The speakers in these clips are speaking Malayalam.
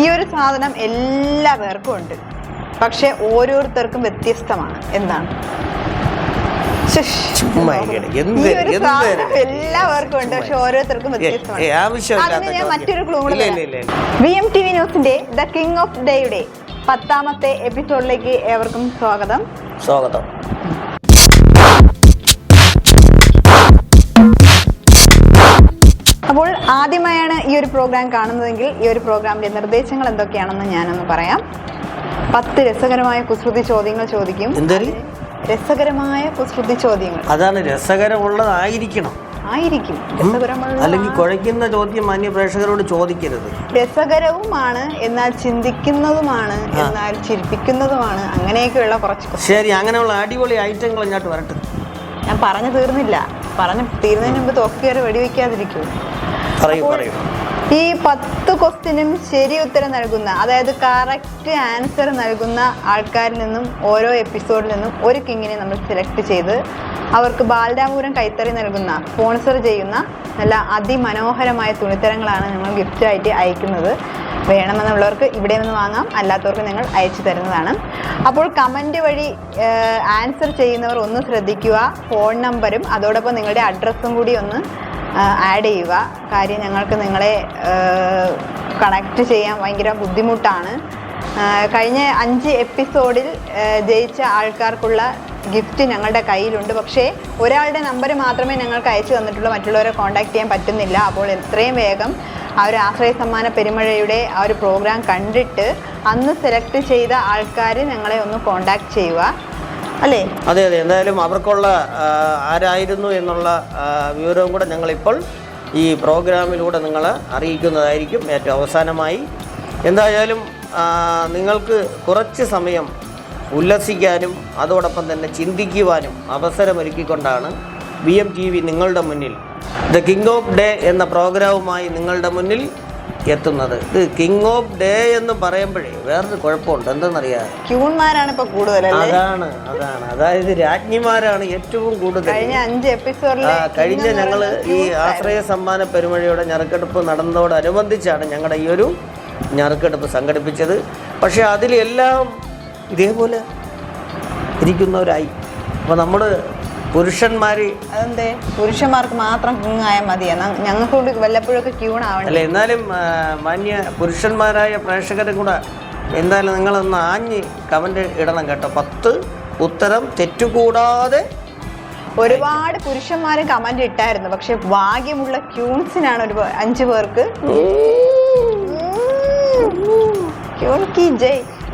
ഈ ഒരു സാധനം എല്ലാ പേർക്കും ഉണ്ട്. പക്ഷെ ഓരോരുത്തർക്കും വ്യത്യസ്തമാണ്. എന്താണ്? എല്ലാവർക്കും ഉണ്ട്. പക്ഷെ ഓരോരുത്തർക്കും വ്യത്യസ്തമാണ്. ഞാൻ മറ്റൊരു clue. V M T V ന്യൂസിന്റെ ദ കിങ് ഓഫ് ഡേയുടെ പത്താമത്തെ എപ്പിസോഡിലേക്ക് ഏവർക്കും സ്വാഗതം. സ്വാഗതം. അപ്പോൾ ആദ്യമായാണ് ഈ ഒരു പ്രോഗ്രാം കാണുന്നതെങ്കിൽ ഈ ഒരു പ്രോഗ്രാമിന്റെ നിർദ്ദേശങ്ങൾ എന്തൊക്കെയാണെന്ന് ഞാനൊന്ന് പറയാം. പത്ത് രസകരമായ കുസൃതി ചോദ്യങ്ങൾ ചോദിക്കും. രസകരമായ കുസൃതി ചോദ്യങ്ങൾ. അതാണ് രസകരമുള്ളതായിരിക്കണം. ആയിരിക്കും. അല്ലെങ്കിൽ കുഴയ്ക്കുന്ന ചോദ്യം മാന്യ പ്രേക്ഷകരോട് ചോദിക്കരുത്. രസകരവുമാണ് എന്നാൽ ചിന്തിക്കുന്നതുമാണ് എന്നാൽ ചിരിപ്പിക്കുന്നതുമാണ്. അങ്ങനെയൊക്കെയുള്ള കുറച്ച് ശരി അങ്ങനെയുള്ള അടിപൊളി ഐറ്റങ്ങൾ ഇങ്ങോട്ട് വരട്ടെ. ഞാൻ പറഞ്ഞു തീർന്നില്ല. പറഞ്ഞു തീർന്നതിന് മുമ്പ് തോക്കിയൊരു വെടിവെക്കാതിരിക്കൂ. പറയൂ പറയൂ. ഈ പത്ത് ക്വസ്റ്റിനും ശരി ഉത്തരം നൽകുന്ന അതായത് കറക്റ്റ് ആൻസർ നൽകുന്ന ആൾക്കാരിൽ നിന്നും ഓരോ എപ്പിസോഡിൽ നിന്നും ഒരു കിങ്ങിനെ നമ്മൾ സെലക്ട് ചെയ്ത് അവർക്ക് ബാലരാമപുരം കൈത്തറി നൽകുന്ന സ്പോൺസർ ചെയ്യുന്ന നല്ല അതിമനോഹരമായ തുണിത്തരങ്ങളാണ് ഞങ്ങൾ ഗിഫ്റ്റായിട്ട് അയക്കുന്നത്. വേണമെന്നുള്ളവർക്ക് ഇവിടെ നിന്ന് വാങ്ങാം അല്ലാത്തവർക്ക് ഞങ്ങൾ അയച്ചു തരുന്നതാണ്. അപ്പോൾ കമന്റ് വഴി ആൻസർ ചെയ്യുന്നവർ ഒന്ന് ശ്രദ്ധിക്കുക ഫോൺ നമ്പരും അതോടൊപ്പം നിങ്ങളുടെ അഡ്രസ്സും കൂടി ഒന്ന് ആഡ് ചെയ്യുക. കാര്യം ഞങ്ങൾക്ക് നിങ്ങളെ കണക്ട് ചെയ്യാൻ ഭയങ്കര ബുദ്ധിമുട്ടാണ്. കഴിഞ്ഞ അഞ്ച് എപ്പിസോഡിൽ ജയിച്ച ആൾക്കാർക്കുള്ള ഗിഫ്റ്റ് ഞങ്ങളുടെ കയ്യിലുണ്ട്. പക്ഷേ ഒരാളുടെ നമ്പർ മാത്രമേ ഞങ്ങൾക്ക് അയച്ചു തന്നിട്ടുള്ളൂ. മറ്റുള്ളവരെ കോൺടാക്ട് ചെയ്യാൻ പറ്റുന്നില്ല. അപ്പോൾ എത്രയും വേഗം ആ ഒരു ആശ്രയ സമ്മാന പെരുമഴയുടെ ആ ഒരു പ്രോഗ്രാം കണ്ടിട്ട് അന്ന് സെലക്ട് ചെയ്ത ആൾക്കാർ ഞങ്ങളെ ഒന്ന് കോൺടാക്ട് ചെയ്യുക. അല്ലേ? അതെ അതെ. എന്തായാലും അവർക്കുള്ള ആരായിരുന്നു എന്നുള്ള വിവരവും കൂടെ ഞങ്ങളിപ്പോൾ ഈ പ്രോഗ്രാമിലൂടെ നിങ്ങൾ അറിയിക്കുന്നതായിരിക്കും ഏറ്റവും അവസാനമായി. എന്തായാലും നിങ്ങൾക്ക് കുറച്ച് സമയം ഉല്ലസിക്കാനും അതോടൊപ്പം തന്നെ ചിന്തിക്കുവാനും അവസരമൊരുക്കിക്കൊണ്ടാണ് വി എം ടി വി നിങ്ങളുടെ മുന്നിൽ. ദ കിങ് ഓഫ് ഡേ എന്ന പ്രോഗ്രാമുമായി നിങ്ങളുടെ മുന്നിൽ എത്തുന്നത്. ഇത് കിങ് ഓഫ് ഡേ എന്ന് പറയുമ്പോഴേ വേറൊരു കുഴപ്പമുണ്ട്. എന്തെന്നറിയാം ക്യൂൺമാരാണ് ഇപ്പൊ കൂടുതൽ അതാണ് അതാണ്. അതായത് രാജ്ഞിമാരാണ് ഏറ്റവും കൂടുതൽ. കഴിഞ്ഞ അഞ്ച് എപ്പിസോഡിൽ കഴിഞ്ഞ ഞങ്ങൾ ഈ ആശ്രയ സമ്മാന പെരുമഴയുടെ ഞെറുക്കെടുപ്പ് നടന്നതോടനുബന്ധിച്ചാണ് ഞങ്ങളുടെ ഈ ഒരു ഞെറുക്കെടുപ്പ് സംഘടിപ്പിച്ചത്. പക്ഷേ അതിലെല്ലാം ഇതേപോലെ ഇരിക്കുന്നവരായി. അപ്പോൾ നമ്മൾ പുരുഷന്മാർ അതെന്തേ? പുരുഷന്മാർക്ക് മാത്രം മതി. ഞങ്ങൾക്ക് കൊണ്ട് വല്ലപ്പോഴൊക്കെ ക്യൂൺ ആവണം. അല്ല എന്നാലും മാന്യ പുരുഷന്മാരായ പ്രേക്ഷകരും കൂടെ എന്തായാലും നിങ്ങളൊന്ന് ആഞ്ഞ് കമന്റ് ഇടണം കേട്ടോ. പത്ത് ഉത്തരം തെറ്റുകൂടാതെ ഒരുപാട് പുരുഷന്മാരും കമന്റ് ഇട്ടായിരുന്നു. പക്ഷെ ഭാഗ്യമുള്ള ക്യൂൺസിനാണ് ഒരു അഞ്ചു പേർക്ക്.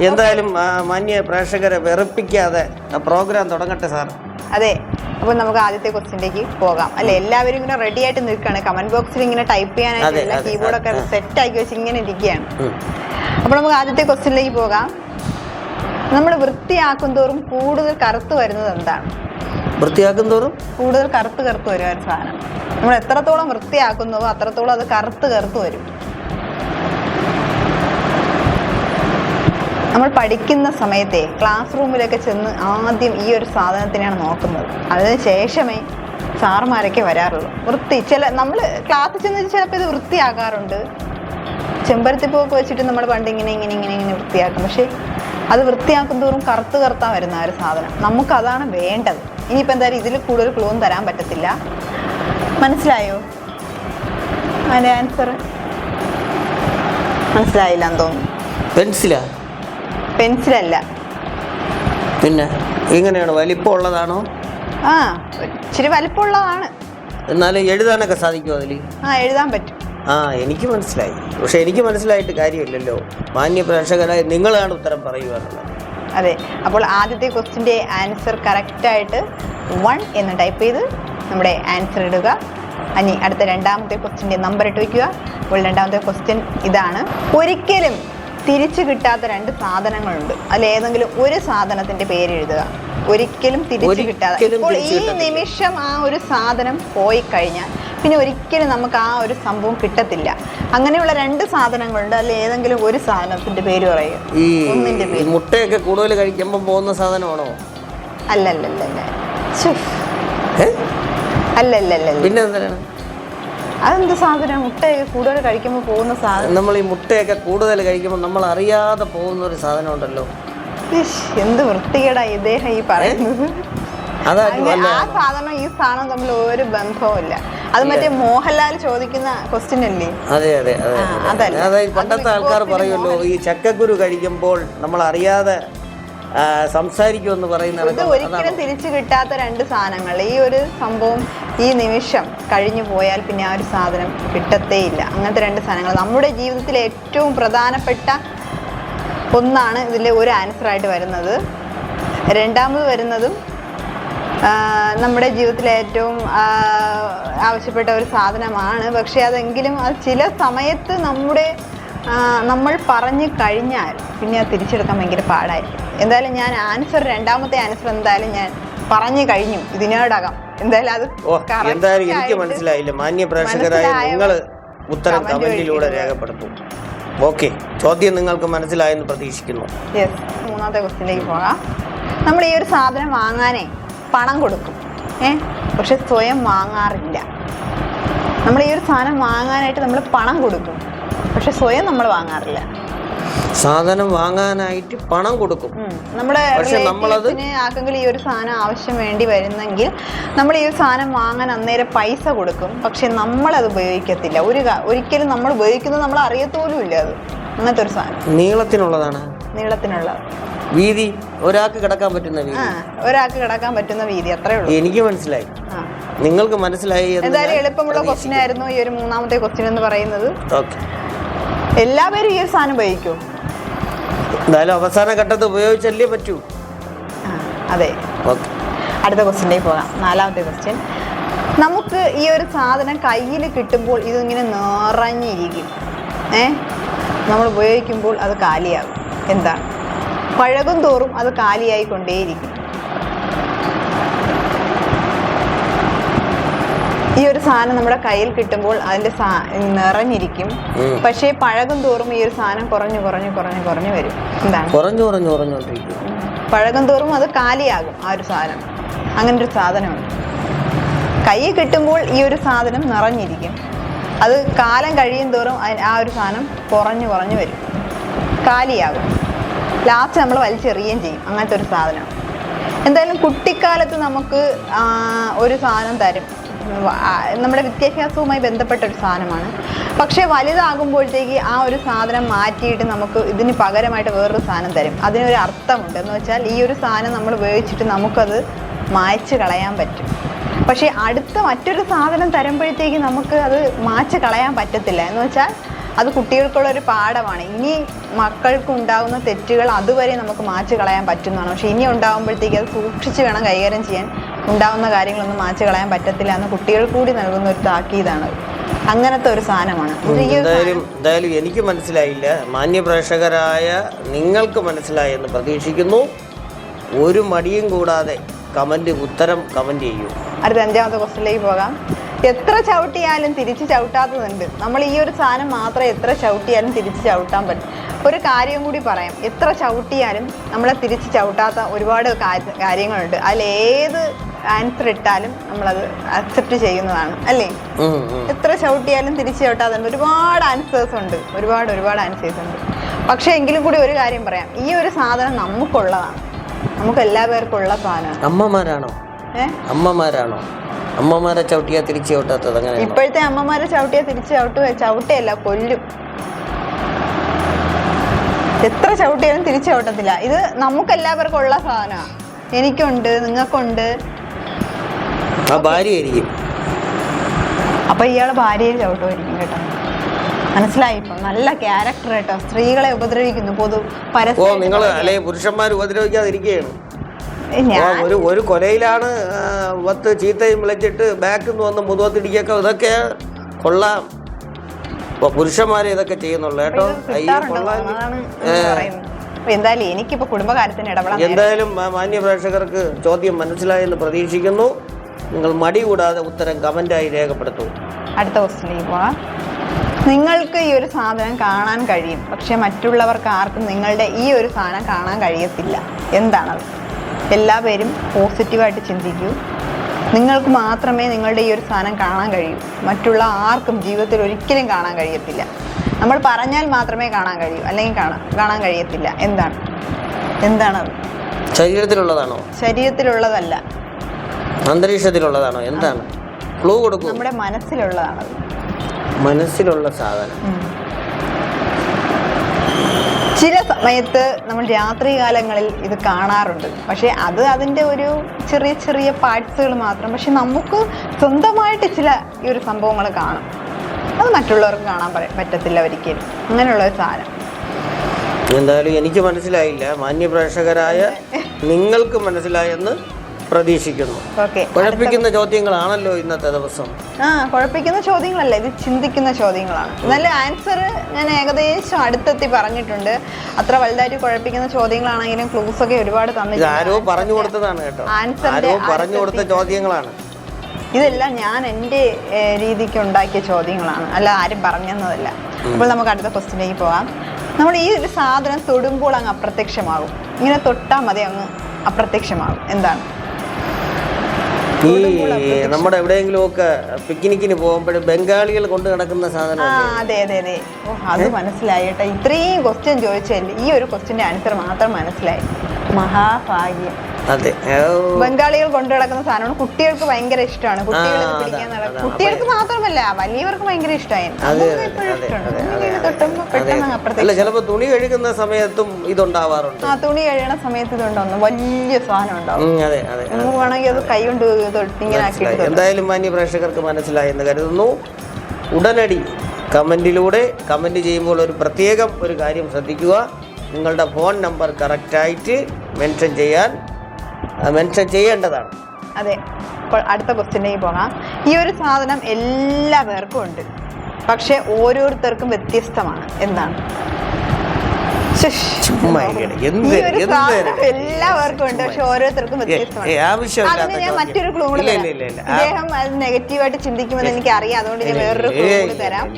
എന്തായാലും മാന്യ പ്രേക്ഷകരെ വെറുപ്പിക്കാതെ പ്രോഗ്രാം തുടങ്ങട്ടെ സാർ. അതെ. അപ്പൊ നമുക്ക് ആദ്യത്തെ ക്വസ്റ്റിലേക്ക് പോകാം. അല്ലെ? എല്ലാവരും ഇങ്ങനെ റെഡി ആയിട്ട് നിൽക്കുകയാണ് കമന്റ് ബോക്സിൽ ഇങ്ങനെ ടൈപ്പ് ചെയ്യാനായിട്ട് അതെ, എല്ലാ അതെ, കീബോർഡൊക്കെ സെറ്റ് ആക്കി വെച്ച് ഇങ്ങനെ ഇരിക്കുകയാണ്. അപ്പൊ അപ്പോൾ നമുക്ക് ആദ്യത്തെ ക്വസ്റ്റ്യനിലേക്ക് പോകാം. നമ്മൾ വൃത്തിയാക്കും തോറും കൂടുതൽ കറുത്ത് വരുന്നത് എന്താണ്? വൃത്തിയാക്കും തോറും? കൂടുതൽ കറുത്ത് കറുത്ത് വരും സാധനം. നമ്മൾ എത്രത്തോളം വൃത്തിയാക്കുന്നുവോ അത്രത്തോളം അത് കറുത്ത് കറുത്ത് വരും. നമ്മൾ പഠിക്കുന്ന സമയത്തെ ക്ലാസ് റൂമിലൊക്കെ ചെന്ന് ആദ്യം ഈ ഒരു സാധനത്തിനെയാണ് നോക്കുന്നത്. അതിന് ശേഷമേ സാറുമാരൊക്കെ വരാറുള്ളൂ. വൃത്തി ചില നമ്മൾ ക്ലാസ്സിൽ ചെന്ന് ചിലപ്പോൾ ഇത് വൃത്തിയാക്കാറുണ്ട് ചെമ്പരത്തിപ്പൂവൊക്കെ വെച്ചിട്ട് നമ്മൾ പണ്ട് ഇങ്ങനെ ഇങ്ങനെ ഇങ്ങനെ ഇങ്ങനെ വൃത്തിയാക്കും. പക്ഷേ അത് വൃത്തിയാക്കും തോറും കറുത്ത് കറുത്താ വരുന്ന ഒരു സാധനം. നമുക്കതാണ് വേണ്ടത്. ഇനിയിപ്പോൾ എന്തായാലും ഇതിൽ കൂടുതൽ ക്ലൂ ഒന്നും തരാൻ പറ്റത്തില്ല. മനസ്സിലായോ? അതിന്റെ ആൻസർ മനസ്സിലായില്ല എന്ന് തോന്നുന്നു. പെൻസിലാ? പെൻസിലല്ല. പിന്നെ എങ്ങനെയാണ് വലിപ്പമുള്ളതാണോ? ആ ഇച്ചിരി വലിപ്പമുള്ളതാണ്. എന്നാലും എഴുതാനൊക്കെ സാധിക്കുമോ അതിൽ ആ എഴുതാൻ പറ്റും. ആ എനിക്ക് മനസ്സിലായി. പക്ഷെ എനിക്ക് മനസ്സിലായിട്ട് കാര്യമില്ലല്ലോ. മാന്യ പ്രേക്ഷകരായ നിങ്ങളാണ് ഉത്തരം പറയുവാനുള്ളത് അതെ അപ്പോൾ ആദ്യത്തെ ക്വസ്റ്റിന്റെ ആൻസർ കറക്റ്റായിട്ട് വൺ എന്ന് ടൈപ്പ് ചെയ്ത് നമ്മുടെ ആൻസർ ഇടുക. അനി അടുത്ത രണ്ടാമത്തെ ക്വസ്റ്റിന്റെ നമ്പർ ഇട്ട് വയ്ക്കുക അപ്പോൾ രണ്ടാമത്തെ ക്വസ്റ്റ്യൻ ഇതാണ്. ഒരിക്കലും തിരിച്ചു കിട്ടാത്ത രണ്ട് സാധനങ്ങളുണ്ട്. അതിൽ ഏതെങ്കിലും ഒരു സാധനത്തിന്റെ പേര് എഴുതുക. ഒരിക്കലും തിരിച്ചു കിട്ടാതെ. ഇപ്പോൾ ഈ നിമിഷം ആ ഒരു സാധനം പോയി കഴിഞ്ഞാൽ പിന്നെ ഒരിക്കലും നമുക്ക് ആ ഒരു സംഭവം കിട്ടത്തില്ല. അങ്ങനെയുള്ള രണ്ട് സാധനങ്ങളുണ്ട്. അതിൽ ഏതെങ്കിലും ഒരു സാധനത്തിന്റെ പേര് പറയുക ഈ മുട്ടയൊക്കെ കൂടുതൽ കഴിക്കുമ്പോൾ പോകുന്ന സാധനമാണോ. ഏ? അല്ലല്ലല്ലല്ല. പിന്നെ എന്തിനാണ്? അതെന്ത് സാധനം? മുട്ടയൊക്കെ കൂടുതൽ കഴിക്കുമ്പോൾ പോകുന്ന സാധനം. നമ്മൾ ഈ മുട്ടയൊക്കെ കൂടുതൽ കഴിക്കുമ്പോൾ നമ്മൾ അറിയാതെ പോകുന്ന ഒരു സാധനം ഉണ്ടല്ലോ എന്ത് വൃത്തികേടാ ഇദ്ദേഹം ഈ പറയുന്നത്. ആ സാധനം ഈ സാധനം തമ്മിൽ ഒരു ബന്ധവും ഇല്ല. അത് മറ്റേ മോഹൻലാൽ ചോദിക്കുന്ന ക്വസ്റ്റ്യൻ അല്ലേ? അതെ അതെ അതെ പണ്ടത്തെ ആൾക്കാർ പറയുമല്ലോ ഈ ചക്കക്കുരു കഴിക്കുമ്പോൾ നമ്മൾ അറിയാതെ സംസാരിക്കുമെന്ന് പറയുന്ന ഇത് കണക്ക് ഒരിക്കലും തിരിച്ചു കിട്ടാത്ത രണ്ട് സാധനങ്ങൾ. ഈ ഒരു സംഭവം ഈ നിമിഷം കഴിഞ്ഞു പോയാൽ പിന്നെ ആ ഒരു സാധനം കിട്ടത്തേ ഇല്ല അങ്ങനത്തെ രണ്ട് സാധനങ്ങൾ നമ്മുടെ ജീവിതത്തിലെ ഏറ്റവും പ്രധാനപ്പെട്ട ഒന്നാണ് ഇതിലെ ഒരു ആൻസർ ആയിട്ട് വരുന്നത്. രണ്ടാമത് വരുന്നതും നമ്മുടെ ജീവിതത്തിലെ ഏറ്റവും ആവശ്യപ്പെട്ട ഒരു സാധനമാണ്. പക്ഷേ അതെങ്കിലും അത് ചില സമയത്ത് നമ്മുടെ നമ്മൾ പറഞ്ഞു കഴിഞ്ഞാൽ പിന്നെ അത് തിരിച്ചെടുക്കാൻ ഭയങ്കര പാടായിരിക്കും. എന്തായാലും ഞാൻ ആൻസർ രണ്ടാമത്തെ ആൻസർ എന്തായാലും ഞാൻ പറഞ്ഞു കഴിഞ്ഞു ഇതിനോടകം. എന്തായാലും അത് എന്തായാലും എനിക്ക് മനസ്സിലായില്ല. മാന്യ പ്രേക്ഷകരായ നിങ്ങൾ ഉത്തരം കമന്റിലൂടെ. രേഖപ്പെടുത്തും. ഓക്കെ ചോദ്യം നിങ്ങൾക്ക് മനസ്സിലായെന്ന് പ്രതീക്ഷിക്കുന്നു. യെസ് മൂന്നാമത്തെ ക്വസ്റ്റ്യനിലേക്ക് പോകാം. നമ്മൾ ഈ ഒരു സാധനം വാങ്ങാനേ പണം കൊടുക്കും. ഏ പക്ഷെ സ്വയം വാങ്ങാറില്ല. നമ്മൾ ഈ ഒരു സാധനം വാങ്ങാനായിട്ട് നമ്മൾ പണം കൊടുക്കും. പക്ഷെ സ്വയം നമ്മൾ വാങ്ങാറില്ല. സാധനം വാങ്ങാനായിട്ട് പണം കൊടുക്കും. നമ്മുടെ പക്ഷെ നമ്മളത് ആർക്കെങ്കിലും ഈ ഒരു സാധനം ആവശ്യം വേണ്ടി വരുന്നെങ്കിൽ നമ്മൾ ഈ ഒരു സാധനം വാങ്ങാൻ അന്നേരം പൈസ കൊടുക്കും. പക്ഷെ നമ്മളത് ഉപയോഗിക്കത്തില്ല. ഒരു ഒരിക്കലും നമ്മൾ ഉപയോഗിക്കുന്നത് നമ്മൾ അറിയത്തോലും ഇല്ല അത്. അങ്ങനത്തെ ഒരു സാധനം. നീളത്തിനുള്ളതാണ്. നീളത്തിനുള്ള വീതി. ഒരാൾക്ക് കിടക്കാൻ പറ്റുന്ന വീതി. ഒരാൾക്ക് കിടക്കാൻ പറ്റുന്ന വീതി. അത്രേ ഉള്ളൂ. എനിക്ക് മനസ്സിലായി. നിങ്ങൾക്ക് മനസ്സിലായി എന്തായാലും എളുപ്പമുള്ള ക്വസ്റ്റ്യൻ ആയിരുന്നു ഈ ഒരു മൂന്നാമത്തെ ക്വസ്റ്റ്യൻ എന്ന് പറയുന്നത്. ഓക്കെ. എല്ലാവരും ഈ ഒരു സാധനം ഉപയോഗിക്കും എന്തായാലും അവസാന ഘട്ടത്തിൽ ഉപയോഗിച്ചല്ലേ പറ്റൂ? അതെ. അടുത്ത ക്വസ്റ്റ്യനിലേക്ക് പോകാം. നാലാമത്തെ ക്വസ്റ്റ്യൻ നമുക്ക് ഈ ഒരു സാധനം കയ്യിൽ കിട്ടുമ്പോൾ ഇതിങ്ങനെ നിറഞ്ഞിരിക്കും. ഏ? നമ്മൾ ഉപയോഗിക്കുമ്പോൾ അത് കാലിയാകും. എന്താണ്? പഴകും തോറും അത് കാലിയായി സാധനം നമ്മുടെ കയ്യിൽ കിട്ടുമ്പോൾ അതിന്റെ നിറഞ്ഞിരിക്കും. പക്ഷേ പഴകും തോറും ഈ ഒരു സാധനം കുറഞ്ഞു കുറഞ്ഞു കുറഞ്ഞു കുറഞ്ഞു വരും. എന്താണ്? കുറഞ്ഞു കുറഞ്ഞു കുറഞ്ഞുകൊണ്ടിരിക്കും. പഴകും തോറും അത് കാലിയാകും ആ ഒരു സാധനം. അങ്ങനെ ഒരു സാധനമുണ്ട് കയ്യിൽ കിട്ടുമ്പോൾ ഈ ഒരു സാധനം നിറഞ്ഞിരിക്കും. അത് കാലം കഴിയും തോറും ആ ഒരു സാധനം കുറഞ്ഞു കുറഞ്ഞു വരും. കാലിയാകും. ലാസ്റ്റ് നമ്മൾ വലിച്ചെറിയുകയും ചെയ്യും. അങ്ങനത്തെ ഒരു സാധനം എന്തായാലും കുട്ടിക്കാലത്ത് നമുക്ക് ഒരു സാധനം തരും. നമ്മുടെ വിദ്യാഭ്യാസവുമായി ബന്ധപ്പെട്ട ഒരു സാധനമാണ്. പക്ഷേ വലുതാകുമ്പോഴത്തേക്ക് ആ ഒരു സാധനം മാറ്റിയിട്ട് നമുക്ക് ഇതിന് പകരമായിട്ട് വേറൊരു സാധനം തരും. അതിനൊരു അർത്ഥമുണ്ട്. എന്ന് വെച്ചാൽ ഈ ഒരു സാധനം നമ്മൾ ഉപയോഗിച്ചിട്ട് നമുക്കത് മായ്ച്ച് കളയാൻ പറ്റും. പക്ഷേ അടുത്ത മറ്റൊരു സാധനം തരുമ്പോഴത്തേക്ക് നമുക്ക് അത് മായ്ച്ച് കളയാൻ പറ്റത്തില്ല. എന്ന് വെച്ചാൽ അത് കുട്ടികൾക്കുള്ള ഒരു പാഠമാണ്. ഇനി മക്കൾക്ക് ഉണ്ടാകുന്ന തെറ്റുകൾ അതുവരെ നമുക്ക് മാച്ച് കളയാൻ പറ്റുന്നതാണ്. പക്ഷേ ഇനി ഉണ്ടാകുമ്പോഴത്തേക്ക് അത് സൂക്ഷിച്ച് വേണം കൈകാര്യം ചെയ്യാൻ. ഉണ്ടാകുന്ന കാര്യങ്ങളൊന്നും മാച്ച് കളയാൻ പറ്റത്തില്ല എന്ന് കുട്ടികൾ കൂടി നൽകുന്ന ഒരു താക്കീതാണ്. അങ്ങനത്തെ ഒരു സാധനമാണ്. എന്തായാലും എന്തായാലും എനിക്ക് മനസ്സിലായില്ല. മാന്യ പ്രേക്ഷകരായ നിങ്ങൾക്ക് മനസ്സിലായെന്ന് പ്രതീക്ഷിക്കുന്നു. ഒരു മടിയും കൂടാതെ കമന്റ് ഉത്തരം കമന്റ് ചെയ്യൂ. അടുത്ത അഞ്ചാമത്തെ ക്വസ്റ്റിലേക്ക് പോകാം. എത്ര ചവിട്ടിയാലും തിരിച്ച് ചവിട്ടാത്തതുണ്ട്. നമ്മൾ ഈ ഒരു സാധനം മാത്രം എത്ര ചവിട്ടിയാലും തിരിച്ച് ചവിട്ടാൻ പറ്റും. ഒരു കാര്യം കൂടി പറയാം. എത്ര ചവിട്ടിയാലും നമ്മളെ തിരിച്ച് ചവിട്ടാത്ത ഒരുപാട് കാര്യങ്ങളുണ്ട്. അതിലേത് ആൻസർ ഇട്ടാലും നമ്മളത് അക്സെപ്റ്റ് ചെയ്യുന്നതാണ് അല്ലേ. എത്ര ചവിട്ടിയാലും തിരിച്ചു ചവിട്ടാതുണ്ട് ഒരുപാട് ആൻസേഴ്സ് ഉണ്ട്. ഒരുപാട് ഒരുപാട് ആൻസേഴ്സ് ഉണ്ട്. പക്ഷേ എങ്കിലും കൂടി ഒരു കാര്യം പറയാം. ഈ ഒരു സാധനം നമുക്കുള്ളതാണ്. നമുക്ക് എല്ലാ പേർക്കും ഉള്ള സാധനമാണ്. അമ്മമാരാണോ? അമ്മമാരാണോ? അമ്മമാരെ ചവിട്ടിയാ തിരിച്ചു ചവിട്ടാത്തത് ഇപ്പോഴത്തെ അമ്മമാരെ ചവിട്ടിയാ തിരിച്ച് ചവിട്ടുക ചവിട്ടയല്ല കൊല്ലും. എത്ര ചവിട്ടിയാലും തിരിച്ചു ചവിട്ടത്തില്ല. ഇത് നമുക്ക് എല്ലാവർക്കും ഉള്ള സാധനമാണ്. എനിക്കുണ്ട് നിങ്ങൾക്കുണ്ട്. ആ ഭാര്യയായിരിക്കും. അപ്പൊ ഇയാളെ ഭാര്യയെ ചവിട്ടുമായിരിക്കും കേട്ടോ. മനസ്സിലായി ഇപ്പൊ? നല്ല ക്യാരക്ടർ കേട്ടോ സ്ത്രീകളെ ഉപദ്രവിക്കുന്നു. പൊതു ഓ പരസ്യം നിങ്ങൾ അല്ലെങ്കിൽ പുരുഷന്മാർ ഉപദ്രവിക്കാതിരിക്കുകയാണ് ഓ, ഞാൻ ഒരു ഒരു കൊലയിലാണ് ആ, പത്ത് ചീത്തയും വിളിച്ചിട്ട് ബാക്കിൽ നിന്ന് വന്ന് മുതുവത്തിടിക്കൊക്കെ ഇതൊക്കെ കൊള്ളാം. ഇപ്പൊ പുരുഷന്മാരെ ഇതൊക്കെ ചെയ്യുന്നുള്ളു കേട്ടോ. ഇത് അയ്യോ കിട്ടാറുണ്ടോ? കൊള്ളാം അതാണ് ഞാൻ പറയുന്നത്. അപ്പൊ എന്തായാലും എനിക്കിപ്പോ കുടുംബകാര്യത്തിന് ഇടപെടാൻ നേരം എന്തായാലും മാ- മാന്യ പ്രേക്ഷകർക്ക് ചോദ്യം മനസ്സിലായെന്ന് പ്രതീക്ഷിക്കുന്നു. നിങ്ങൾ മടി കൂടാതെ ഉത്തരം കമന്റായി രേഖപ്പെടുത്തൂ. അടുത്ത ക്വസ്റ്റിലേക്ക് പോകാം. നിങ്ങൾക്ക് ഈ ഒരു സാധനം കാണാൻ കഴിയും. പക്ഷെ മറ്റുള്ളവർക്ക് ആർക്കും നിങ്ങളുടെ ഈ ഒരു സാധനം കാണാൻ കഴിയത്തില്ല. എന്താണത്? എല്ലാ പേരും പോസിറ്റീവായിട്ട് ചിന്തിക്കൂ. നിങ്ങൾക്ക് മാത്രമേ നിങ്ങളുടെ ഈ ഒരു സാധനം കാണാൻ കഴിയൂ. മറ്റുള്ള ആർക്കും ജീവിതത്തിൽ ഒരിക്കലും കാണാൻ കഴിയത്തില്ല. നമ്മൾ പറഞ്ഞാൽ മാത്രമേ കാണാൻ കഴിയൂ. അല്ലെങ്കിൽ കാണാൻ കാണാൻ കഴിയത്തില്ല. എന്താണ്? എന്താണത്? ശരീരത്തിലുള്ളതാണോ? ശരീരത്തിലുള്ളതല്ല. അന്തരീക്ഷത്തിലുള്ളതാണോ? എന്താണ്? ക്ലൂ കൊടുക്കും. നമ്മുടെ മനസ്സിലുള്ളതാണ്. മനസ്സിലുള്ള സാധനം. ചില സമയത്ത് നമ്മൾ രാത്രി കാലങ്ങളിൽ ഇത് കാണാറുണ്ട്. പക്ഷെ അത് അതിന്റെ ഒരു ചെറിയ ചെറിയ പാർട്സുകൾ മാത്രം. പക്ഷെ നമുക്ക് സ്വന്തമായിട്ട് ചില ഈ ഒരു സംഭവങ്ങൾ കാണും. അത് മറ്റുള്ളവർക്ക് കാണാൻ പറ്റത്തില്ല ഒരിക്കലും. അങ്ങനെയുള്ള ഒരു സാധനം. എന്തായാലും എനിക്ക് മനസ്സിലായില്ല. മാന്യ പ്രേക്ഷകരായ നിങ്ങൾക്ക് മനസ്സിലായെന്ന് പ്രതീക്ഷിക്കുന്നു. കുഴപ്പിക്കുന്ന ചോദ്യങ്ങളാണല്ലോ ഇന്നത്തെ ദിവസം. ആ കുഴപ്പിക്കുന്ന ചോദ്യങ്ങളല്ല ഇത് ചിന്തിക്കുന്ന ചോദ്യങ്ങളാണ്. നല്ല ആൻസർ ഞാൻ ഏകദേശം അടുത്തെത്തി പറഞ്ഞിട്ടുണ്ട്. അത്ര വലുതായിട്ട് കുഴപ്പിക്കുന്ന ചോദ്യങ്ങളാണെങ്കിലും ക്ലൂസ് ഒക്കെ ഒരുപാട് തന്നിട്ടുണ്ട്. ആരോ പറഞ്ഞു കൊടുത്തതാണ് കേട്ടോ. ആൻസർ പറഞ്ഞു കൊടുത്ത ചോദ്യങ്ങളാണ്. ഇതെല്ലാം ഞാൻ എന്റെ രീതിക്ക് ഉണ്ടാക്കിയ ചോദ്യങ്ങളാണ്. അല്ല ആരും പറഞ്ഞതല്ല അപ്പോൾ നമുക്ക് അടുത്ത ക്വസ്റ്റിനേക്ക് പോകാം നമ്മൾ ഈ ഒരു സാധനം തൊടുമ്പോൾ അങ്ങ് അപ്രത്യക്ഷമാകും. ഇങ്ങനെ തൊട്ടാൽ മതി അങ്ങ് അപ്രത്യക്ഷമാകും. എന്താണ്? ഈ നമ്മുടെ എവിടെയെങ്കിലും ഒക്കെ പിക്നിക്കിന് പോകുമ്പോൾ ബംഗാളികൾ കൊണ്ട് നടക്കുന്ന സാധനം ആ അതെ അതെ അതെ. ഓ അത് മനസ്സിലായി കേട്ടോ. ഇത്രയും ക്വസ്റ്റ്യൻ ചോദിച്ചല്ലേ ഈ ഒരു ക്വസ്റ്റ്യന്റെ ആൻസർ മാത്രം മനസ്സിലായി. മഹാഭാഗ്യം. അതെ. ബംഗാളികൾ കൊണ്ടു നടക്കുന്ന സാധനമാണ്. കുട്ടികൾക്ക് ഭയങ്കര ഇഷ്ടമാണ്. കുട്ടികൾക്ക് പിടിക്കാൻ നടക്കും കുട്ടികൾക്ക് മാത്രമല്ല വലിയവർക്ക് ഭയങ്കര ഇഷ്ടമായി. തുണി കഴുകുന്ന സമയത്തും ഇതുണ്ടാവാറുണ്ട്. ആ തുണി കഴിയണ സമയത്ത് ഇതുണ്ടാവുന്നു. വലിയ സാധനം ഉണ്ടാവും. നമുക്ക് വേണമെങ്കിൽ അത് കൈ കൊണ്ട് ഇങ്ങനെ മനസ്സിലായി. എന്തായാലും മാന്യ പ്രേക്ഷകർക്ക് മനസ്സിലായി എന്ന് കരുതുന്നു. ഉടനടി കമന്റിലൂടെ കമന്റ് ചെയ്യുമ്പോൾ ഒരു പ്രത്യേകം ഒരു കാര്യം ശ്രദ്ധിക്കുക. നിങ്ങളുടെ ഫോൺ നമ്പർ കറക്റ്റായിട്ട് മെൻഷൻ ചെയ്യാൻ മെൻഷൻ ചെയ്യേണ്ടതാണ്. അതെ. അപ്പോൾ അടുത്ത ക്വസ്റ്റ്യനിലേക്ക് പോകാം. ഈ ഒരു സാധനം എല്ലാ പേർക്കും ഉണ്ട്. പക്ഷെ ഓരോരുത്തർക്കും വ്യത്യസ്തമാണ്. എന്താണ്? എല്ലാവർക്കും ഉണ്ട്. പക്ഷെ ഓരോരുത്തർക്കും വ്യത്യസ്തമാണ്. ഞാൻ മറ്റൊരു ക്ലൂ കൂടെ അത് നെഗറ്റീവായിട്ട് ചിന്തിക്കുമെന്ന് എനിക്ക് അറിയാം അതുകൊണ്ട് ഞാൻ വേറൊരു ക്ലൂ കൂടി തരാം.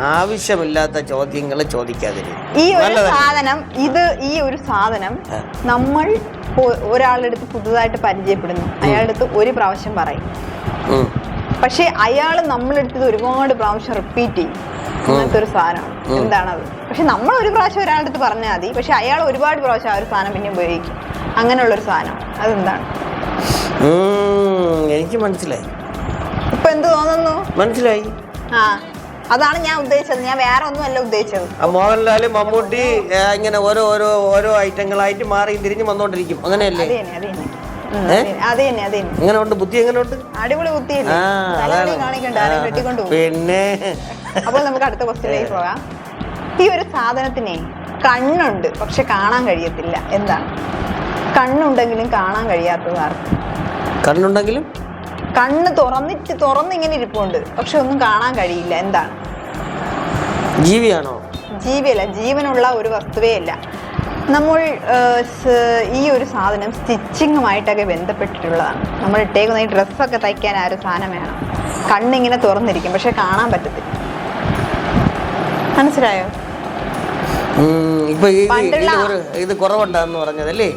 ആവശ്യമില്ലാത്ത ചോദ്യങ്ങൾ ചോദിക്കാതിരിക്കും ഈ ഒരു സാധനം ഇത് ഈ ഒരു സാധനം നമ്മൾ ഒ- ഒരാളുടെ അടുത്ത് പുതുതായിട്ട് പരിചയപ്പെടുന്നു. അയാളുടെ അടുത്ത് ഒരു പ്രാവശ്യം പറയും. പക്ഷെ അയാൾ നമ്മളെടുത്തത് ഒരുപാട് പ്രാവശ്യം റിപ്പീറ്റ് ചെയ്യും. അങ്ങനത്തെ ഒരു സാധനമാണ് എന്താണത്? പക്ഷെ നമ്മൾ ഒരു പ്രാവശ്യം ഒരാളുടെ അടുത്ത് പറഞ്ഞാൽ മതി. പക്ഷെ അയാൾ ഒരുപാട് പ്രാവശ്യം ആ ഒരു സാധനം പിന്നെ ഉപയോഗിക്കും. അങ്ങനെയുള്ള ഒരു സാധനമാണ് അതെന്താണ് എനിക്ക് മനസ്സിലായി. ഇപ്പൊ എന്ത് തോന്നുന്നു? മനസ്സിലായി. ആ. അതാണ് ഞാൻ ഉദ്ദേശിച്ചത്. ഞാൻ വേറെ ഒന്നുമല്ല ഉദ്ദേശിച്ചത്. ആ മോഹൻലാൽ മമ്മൂട്ടി ഇങ്ങനെ ഓരോ ഓരോ ഓരോ ഐറ്റങ്ങളായിട്ട് മാറി തിരിഞ്ഞ് വന്നോണ്ടിരിക്കും. അങ്ങനെയല്ലേ? അത് തന്നെ അത് തന്നെ. അത് തന്നെ, അത് തന്നെ എങ്ങനെ ഉണ്ട് ബുദ്ധി എങ്ങനെ ഉണ്ട് അടിപൊളി ബുദ്ധി കാണിക്കണ്ട പിന്നെ? അപ്പോൾ നമുക്ക് അടുത്ത ക്വസ്റ്റ്യനിലേക്ക് പോകാം. ഈ ഒരു സാധനത്തിനെ കണ്ണുണ്ട് പക്ഷെ കാണാൻ കഴിയത്തില്ല. എന്താണ്? കണ്ണുണ്ടെങ്കിലും കാണാൻ കഴിയാത്തതാണ് കണ്ണുണ്ടെങ്കിലും? കണ്ണ് തുറന്നിട്ട് തുറന്നിങ്ങനെ ഇരിപ്പുണ്ട്. പക്ഷെ ഒന്നും കാണാൻ കഴിയില്ല. എന്താണ്? ജീവിയാണോ? ജീവിയല്ല. ജീവനുള്ള ഒരു വസ്തുവേ അല്ല. നമ്മൾ ഈ ഒരു സാധനം സ്റ്റിച്ചിങ്ങുമായിട്ടൊക്കെ ബന്ധപ്പെട്ടിട്ടുള്ളതാണ്. നമ്മൾ ഇട്ടേക്കുന്ന ഈ ഡ്രസ്സൊക്കെ തയ്ക്കാൻ ആ ഒരു സാധനം വേണം. കണ്ണിങ്ങനെ തുറന്നിരിക്കും. പക്ഷെ കാണാൻ പറ്റത്തില്ല. മനസ്സിലായോ? ഇത് കുറവുണ്ടെന്ന് പറഞ്ഞതല്ലേ?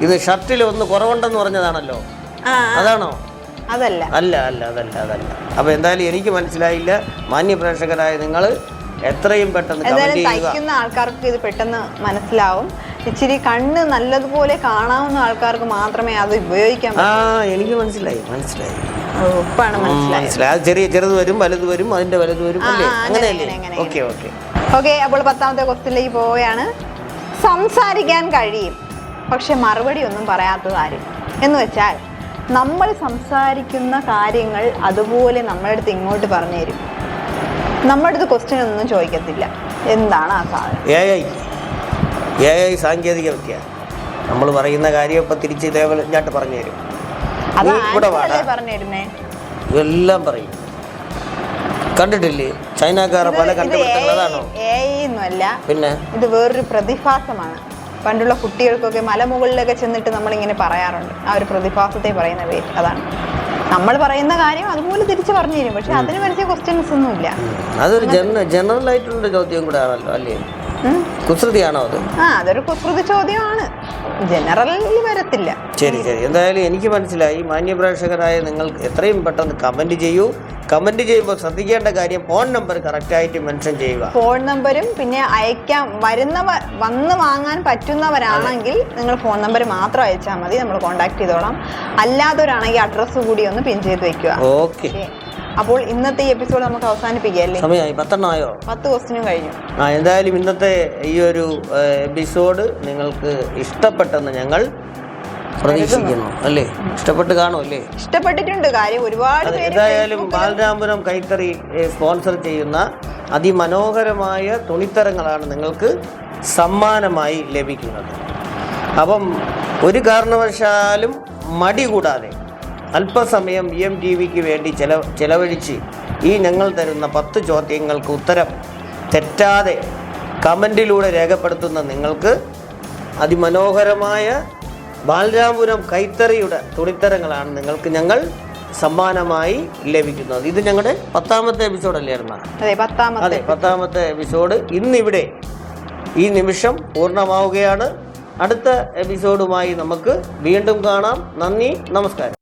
ഇത് ഷർട്ടിൽ ഒന്ന് കുറവുണ്ടെന്ന് പറഞ്ഞതാണല്ലോ. അതാണോ? അതല്ല. അല്ല അല്ല അതല്ല അതല്ല. അപ്പൊ എന്തായാലും എനിക്ക് മനസ്സിലായില്ല. മാന്യപ്രേക്ഷകരായ നിങ്ങൾ എത്രയും പെട്ടെന്ന് എന്തായാലും കമന്റ് ചെയ്യുക. തയ്ക്കുന്ന ആൾക്കാർക്ക് ഇത് പെട്ടെന്ന് മനസ്സിലാവും. ഇച്ചിരി കണ്ണ് നല്ലതുപോലെ കാണാവുന്ന ആൾക്കാർക്ക് മാത്രമേ അത് ഉപയോഗിക്കാൻ ആ എനിക്ക് മനസ്സിലായി മനസ്സിലായി. ഉപ്പാണ് മനസ്സിലായി. അത് ചെറിയ ചെറുത് വരും വലുത് വരും അതിന്റെ വലുത് വരും അല്ലേ? അങ്ങനെയല്ലേ? Okay okay. ഓക്കെ അപ്പോൾ പത്താമത്തെ ക്വസ്റ്റിലേക്ക് പോവുകയാണ്. സംസാരിക്കാൻ കഴിയും പക്ഷെ മറുപടി ഒന്നും പറയാത്തത് ആരും എന്ന് വെച്ചാൽ നമ്മൾ സംസാരിക്കുന്ന കാര്യങ്ങൾ അതുപോലെ നമ്മുടെ അടുത്ത് ഇങ്ങോട്ട് പറഞ്ഞു തരും നമ്മുടെ അടുത്ത് ക്വസ്റ്റ്യൻ ഒന്നും ചോദിക്കത്തില്ല. എന്താണ് ആ സാധനം? എ ഐ എ ഐ സാങ്കേതിക വിദ്യ. നമ്മൾ പറയുന്ന കാര്യം ഇപ്പൊ തിരിച്ച് ഇതേപോലെ ഇങ്ങോട്ട് പറഞ്ഞു തരും അത് ഇവിടെ ഇതെല്ലാം പറയും. കണ്ടിട്ടില്ലേ? ചൈനക്കാരെ പല കണ്ടുപിടുത്തങ്ങൾ അതാണോ? പിന്നെ? ഇത് വേറൊരു പ്രതിഭാസമാണ്. പണ്ടുള്ള കുട്ടികൾക്കൊക്കെ മലമുകളിലൊക്കെ ചെന്നിട്ട് നമ്മളിങ്ങനെ പറയാറുണ്ട്. ആ ഒരു പ്രതിഭാസത്തെ പറയുന്ന പേര് അതാണ്. നമ്മൾ പറയുന്ന കാര്യം അതുപോലെ തിരിച്ചു പറഞ്ഞു തരും പക്ഷെ അതിന് വരച്ച ക്വസ്റ്റ്യൻസ് ഒന്നുമില്ല. അതൊരു ജന ജനറൽ ആയിട്ടുള്ള ചോദ്യം കൂടെ ആണല്ലോ അല്ലേ. കുസൃതിയാണോ അത്? ആ അതൊരു കുസൃതി ചോദ്യമാണ്. ജനറലി വരത്തില്ല. ശരി ശരി. എന്തായാലും എനിക്ക് മനസ്സിലായി. മാന്യപ്രേക്ഷകരായ നിങ്ങൾ എത്രയും പെട്ടെന്ന് കമന്റ് ചെയ്യൂ. കമന്റ് ചെയ്യുമ്പോൾ ശ്രദ്ധിക്കേണ്ട കാര്യം ഫോൺ നമ്പർ കറക്റ്റായിട്ട് മെൻഷൻ ചെയ്യുക. ഫോൺ നമ്പരും പിന്നെ അയക്കാൻ വരുന്നവർ വന്ന് വാങ്ങാൻ പറ്റുന്നവരാണെങ്കിൽ നിങ്ങൾ ഫോൺ നമ്പർ മാത്രം അയച്ചാൽ മതി. നമ്മൾ കോൺടാക്ട് ചെയ്തോളാം. അല്ലാത്തവരാണെങ്കിൽ അഡ്രസ്സ് കൂടി ഒന്ന് പിൻ ചെയ്ത് വെക്കുക. ഓക്കെ ഓക്കെ അപ്പോൾ ഇന്നത്തെ ഈ എപ്പിസോഡ് നമുക്ക് അവസാനിപ്പിക്കുകയല്ലേ? സമയമായി പത്തെണ്ണമായോ? പത്ത് ക്വസ്റ്റിനും കഴിഞ്ഞു. ആ എന്തായാലും ഇന്നത്തെ ഈ ഒരു എപ്പിസോഡ് നിങ്ങൾക്ക് ഇഷ്ടപ്പെട്ടെന്ന് ഞങ്ങൾ പ്രതീക്ഷിക്കുന്നു. അല്ലേ? ഇഷ്ടപ്പെട്ട് കാണും അല്ലേ? ഇഷ്ടപ്പെട്ടിട്ടുണ്ട്. കാര്യം ഒരുപാട് പേര് എന്തായാലും ബാലരാമപുരം കൈത്തറി സ്പോൺസർ ചെയ്യുന്ന അതിമനോഹരമായ തുണിത്തരങ്ങളാണ് നിങ്ങൾക്ക് സമ്മാനമായി ലഭിക്കുന്നത്. അപ്പം ഒരു കാരണവശാലും മടി കൂടാതെ അല്പസമയം വി എം ടി വിക്ക് വേണ്ടി ചെല ചെലവഴിച്ച് ഈ ഞങ്ങൾ തരുന്ന പത്ത് ചോദ്യങ്ങൾക്ക് ഉത്തരം തെറ്റാതെ കമന്റിലൂടെ രേഖപ്പെടുത്തുന്ന നിങ്ങൾക്ക് അതിമനോഹരമായ ബാലരാമപുരം കൈത്തറിയുടെ തുണിത്തരങ്ങളാണ് നിങ്ങൾക്ക് ഞങ്ങൾ സമ്മാനമായി ലഭിക്കുന്നത്. ഇത് ഞങ്ങളുടെ പത്താമത്തെ എപ്പിസോഡ് അല്ലേ അതെ പത്താമത്തെ എപ്പിസോഡ് ഇന്നിവിടെ ഈ നിമിഷം പൂർണമാവുകയാണ്. അടുത്ത എപ്പിസോഡുമായി നമുക്ക് വീണ്ടും കാണാം. നന്ദി നമസ്കാരം.